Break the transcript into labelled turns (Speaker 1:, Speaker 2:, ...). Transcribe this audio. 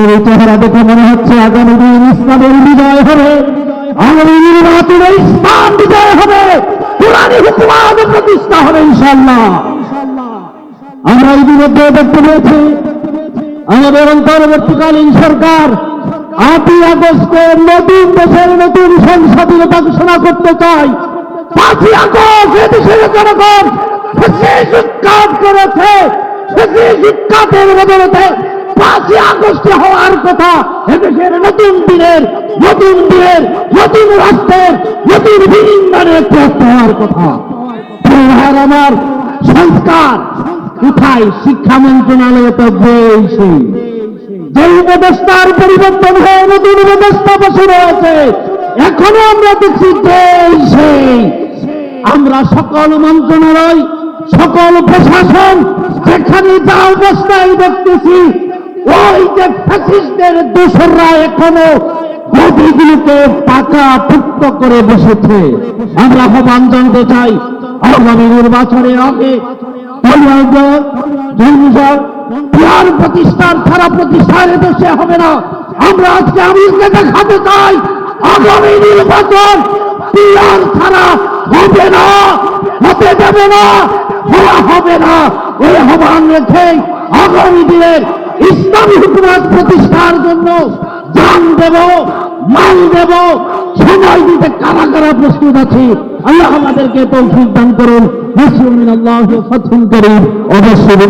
Speaker 1: এই চেহারা দেখে মনে হচ্ছে আগামী দিন ইসলামের বিজয় হবে। আগামী ইসলাম বিজয় হবে। হুকুমাদের প্রতিষ্ঠা হবে ইনশাল্লাহ আমরা ইতিমধ্যে দেখতে পেয়েছি, আমাদের অন্তর্বর্তীকালীন সরকার আটই আগস্টে নতুন দেশের নতুন সংস্বাধীনতা ঘোষণা করতে চায়। পাঁচই আগস্ট এদেশের জনগণ করেছে। উৎখাতের বদলতে পাঁচই আগস্টে হওয়ার কথা এদেশের নতুন দিনের নতুন দিনের, নতুন রাষ্ট্রের, নতুন প্রশ্ন হওয়ার কথা। আর আমার সংস্কার কোথায়? শিক্ষা মন্ত্রণালয়ে তো বলছি যে উপদেষ্টার পরিবর্তন হয়ে নতুন উপদেষ্টা বসে রয়েছে, এখনও আমরা দেখছি সেই আমরা সকল মন্ত্রণালয়, সকল প্রশাসন, যেখানে যা অবস্থায় দেখতেছি ওই যে ফ্যাসিস্টদের দোসররা এখনও গতিগুলোকে পাকা পুক্ত করে বসেছে। আমরা আহ্বান জানতে চাই, আগামী নির্বাচনের আগে পিয়ার প্রতিষ্ঠান ছাড়া প্রতিষ্ঠান দেশে হবে না। আমরা আজকে আমিরকে দেখাতে চাই, আগামী নির্বাচন পিয়ার ছাড়া হবে না, হতে যাবে না হবে না। ওই আহ্বান রেখে আগামী দিনের ইসলামী হুকুমত প্রতিষ্ঠার জন্য জান দেব, মাল দেব, সময় দিতে কারা কারা প্রস্তুত আছে। আল্লাহ আমাদেরকে তৌফিক দান করুন। মুসলিম আল্লাহ ফতুন করুন অবশ্যই